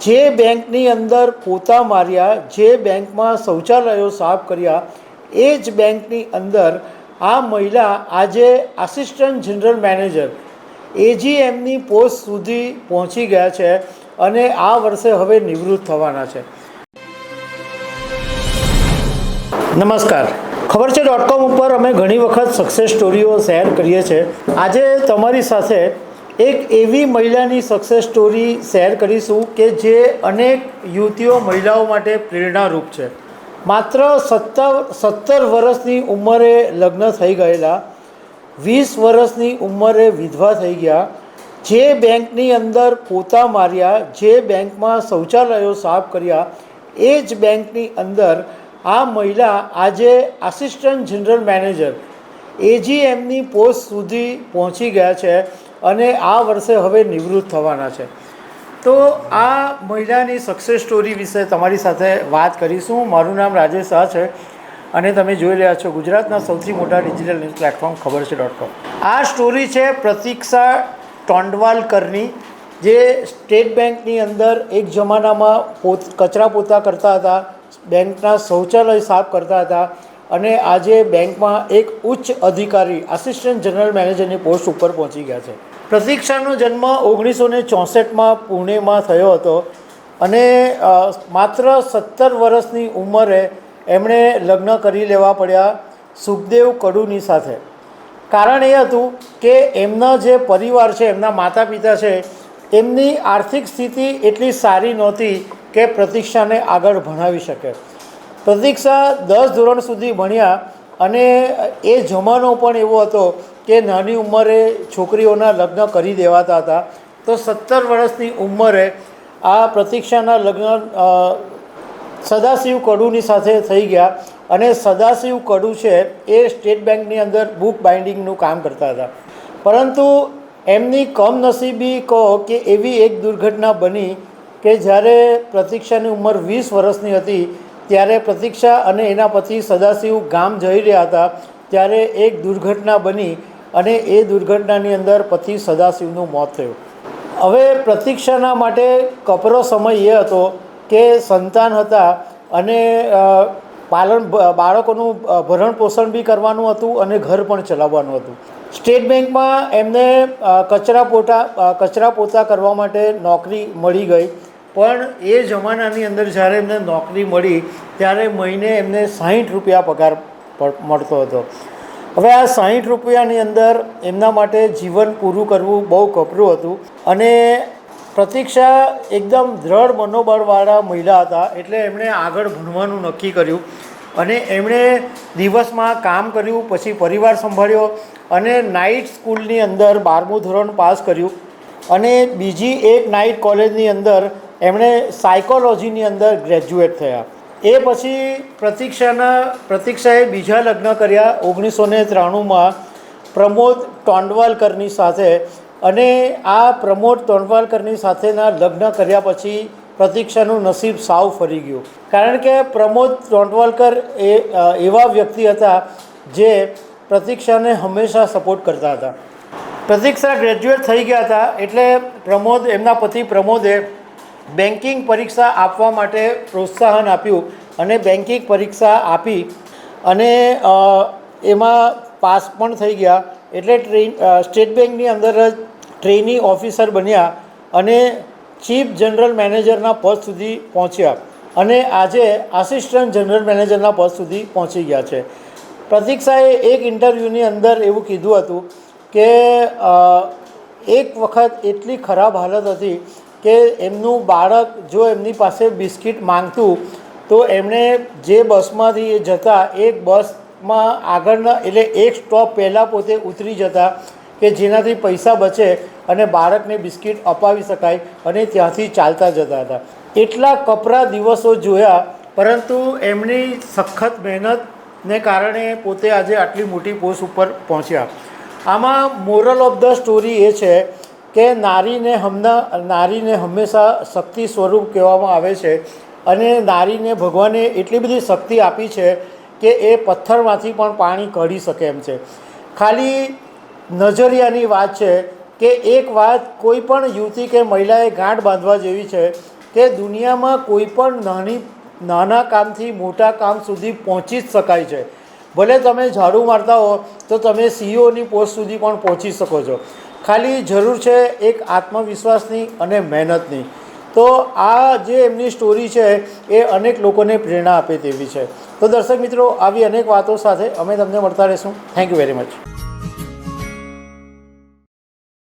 જે બેંકની અંદર પોતા માર્યા, જે બેંકમાં શૌચાલયો સાફ કર્યા, એ જ બેંકની અંદર આ મહિલા આજે આસિસ્ટન્ટ જનરલ મેનેજર એજીએમની પોસ્ટ સુધી પહોંચી ગયા છે અને આ વર્ષે હવે નિવૃત્ત થવાના છે. નમસ્કાર. ખબર છે ડોટ કોમ ઉપર અમે ઘણી વખત સક્સેસ સ્ટોરીઓ શેર કરીએ છીએ. આજે તમારી સાથે એક એવી મહિલાની સક્સેસ સ્ટોરી શેર કરીશું કે જે અનેક યુવતીઓ મહિલાઓ માટે પ્રેરણારૂપ છે. માત્ર સત્તર સત્તર વર્ષની ઉંમરે લગ્ન થઈ ગયેલા, વીસ વર્ષની ઉંમરે વિધવા થઈ ગયા, જે બેંકની અંદર પોતા માર્યા, જે બેંકમાં શૌચાલયો સાફ કર્યા, એ જ બેંકની અંદર આ મહિલા આજે આસિસ્ટન્ટ જનરલ મેનેજર એજીએમની પોસ્ટ સુધી પહોંચી ગયા છે. અને આ વર્ષે હવે નિવૃત્ત થવાના છે. તો આ મહિલાની સક્સેસ સ્ટોરી વિશે તમારી સાથે વાત કરીશું. મારું નામ રાજેશ શાહ છે અને તમે જોઈ રહ્યા છો ગુજરાતના સૌથી મોટા ડિજિટલ ન્યૂઝ પ્લેટફોર્મ ખબર છે ડોટ કોમ આ સ્ટોરી છે પ્રતીક્ષા ટોંડવાલકરની, જે સ્ટેટ બેંકની અંદર એક જમાનામાં પોત, કચરા પોતા કરતા હતા, બેંકના શૌચાલય સાફ કરતા હતા અને આજે બેંકમાં એક ઉચ્ચ અધિકારી આસિસ્ટન્ટ જનરલ મેનેજરની પોસ્ટ ઉપર પહોંચી ગયા છે. પ્રતીક્ષાનો જન્મ ઓગણીસો ને ચોસઠમાં પુણેમાં થયો હતો અને માત્ર સત્તર વર્ષની ઉંમરે એમણે લગ્ન કરી લેવા પડ્યા સુખદેવ કડુની સાથે. કારણ એ હતું કે એમના જે પરિવાર છે, એમના માતા પિતા છે, એમની આર્થિક સ્થિતિ એટલી સારી નહોતી કે પ્રતીક્ષાને આગળ ભણાવી શકે. પ્રતીક્ષા દસ ધોરણ સુધી ભણ્યા અને એ જમાનો પણ એવો હતો કે નાની ઉંમરે છોકરીઓના લગ્ન કરી દેવાતા હતા, તો સત્તર વર્ષની ઉંમરે આ પ્રતીક્ષાના લગ્ન સદાશિવ કડુની સાથે થઈ ગયા અને સદાશિવ કડુ છે એ સ્ટેટ બેંકની અંદર બુક બાઇન્ડિંગનું કામ કરતા હતા. પરંતુ એમની કમનસીબી કહો કે એવી એક દુર્ઘટના બની કે જ્યારે પ્રતીક્ષાની ઉંમર વીસ વર્ષની હતી, ત્યારે પ્રતીક્ષા અને એના પછી સદાશિવ ગામ જઈ રહ્યા હતા, ત્યારે એક દુર્ઘટના બની અને એ દુર્ઘટનાની અંદર પતિ સદાશિવનું મોત થયું. હવે પ્રતીક્ષાના માટે કપરો સમય એ હતો કે સંતાન હતા અને પાલન બાળકોનું ભરણ પોષણ બી કરવાનું હતું અને ઘર પણ ચલાવવાનું હતું. સ્ટેટ બેંકમાં એમને કચરા પોતા કચરા પોતા કરવા માટે નોકરી મળી ગઈ. પણ એ જમાનાની અંદર જ્યારે એમને નોકરી મળી, ત્યારે મહિને એમને સાહીઠ રૂપિયા પગાર મળતો હતો. હવે આ સાહીઠ રૂપિયાની અંદર એમના માટે જીવન પૂરું કરવું બહુ કપરું હતું. અને પ્રતીક્ષા એકદમ દ્રઢ મનોબળવાળા મહિલા હતા, એટલે એમણે આગળ ભણવાનું નક્કી કર્યું. અને એમણે દિવસમાં કામ કર્યું, પછી પરિવાર સંભાળ્યો અને નાઇટ સ્કૂલની અંદર બારમું ધોરણ પાસ કર્યું. અને બીજી એક નાઇટ કોલેજની અંદર એમણે સાયકોલોજીની અંદર ગ્રેજ્યુએટ થયા. એ પછી પ્રતીક્ષાના પ્રતીક્ષાએ બીજા લગ્ન કર્યા ઓગણીસો ને ત્રાણુંમાં પ્રમોદ ટોંડવાલકરની સાથે અને આ પ્રમોદ ટોંડવાલકરની સાથેના લગ્ન કર્યા પછી પ્રતીક્ષાનું નસીબ સાવ ફરી ગયું. કારણ કે પ્રમોદ ટોંડવાલકર એ એવા વ્યક્તિ હતા જે પ્રતીક્ષાને હંમેશા સપોર્ટ કરતા હતા. પ્રતીક્ષા ગ્રેજ્યુએટ થઈ ગયા હતા એટલે પ્રમોદ, એમના પતિ પ્રમોદે બેન્કિંગ પરીક્ષા આપવા માટે પ્રોત્સાહન આપ્યું અને બેન્કિંગ પરીક્ષા આપી અને એમાં પાસ પણ થઈ ગયા. એટલે ટ્રેન સ્ટેટ બેંકની અંદર જ ટ્રેની ઓફિસર બન્યા અને ચીફ જનરલ મેનેજરના પદ સુધી પહોંચ્યા અને આજે આસિસ્ટન્ટ જનરલ મેનેજરના પદ સુધી પહોંચી ગયા છે. પ્રતીક્ષાએ એક ઇન્ટરવ્યૂની અંદર એવું કીધું હતું કે એક વખત એટલી ખરાબ હાલત હતી કે એમનું બાળક જો એમની પાસે બિસ્કિટ માંગતું, તો એમણે જે બસમાંથી એ જતા એક બસમાં આગળના, એટલે એક સ્ટોપ પહેલાં પોતે ઉતરી જતા કે જેનાથી પૈસા બચે અને બાળકને બિસ્કિટ અપાવી શકાય અને ત્યાંથી ચાલતા જતા હતા. એટલા કપરા દિવસો જોયા, પરંતુ એમની સખત મહેનતને કારણે પોતે આજે આટલી મોટી પોસ્ટ ઉપર પહોંચ્યા. આમાં મોરલ ઓફ ધ સ્ટોરી એ છે કે નારીને હમણાં નારીને હંમેશા શક્તિ સ્વરૂપ કહેવામાં આવે છે અને નારીને ભગવાને એટલી બધી શક્તિ આપી છે કે એ પથ્થરમાંથી પણ પાણી કાઢી શકે એમ છે. ખાલી નજરિયાની વાત છે કે એક વાત કોઈ પણ યુવતી કે મહિલાએ ગાંઠ બાંધવા જેવી છે કે દુનિયામાં કોઈ પણ નાની, નાના કામથી મોટા કામ સુધી પહોંચી જ શકાય છે. ભલે તમે ઝાડુ મારતા હો તો તમે સીઈઓની પોસ્ટ સુધી પણ પહોંચી શકો છો. ખાલી જરૂર છે એક આત્મવિશ્વાસની અને મહેનતની. તો આ જે એમની સ્ટોરી છે, એ અનેક લોકોને પ્રેરણા આપે તેવી છે. તો દર્શક મિત્રો, આવી અનેક વાતો સાથે અમે તમને મળતા રહીશું. Thank you very much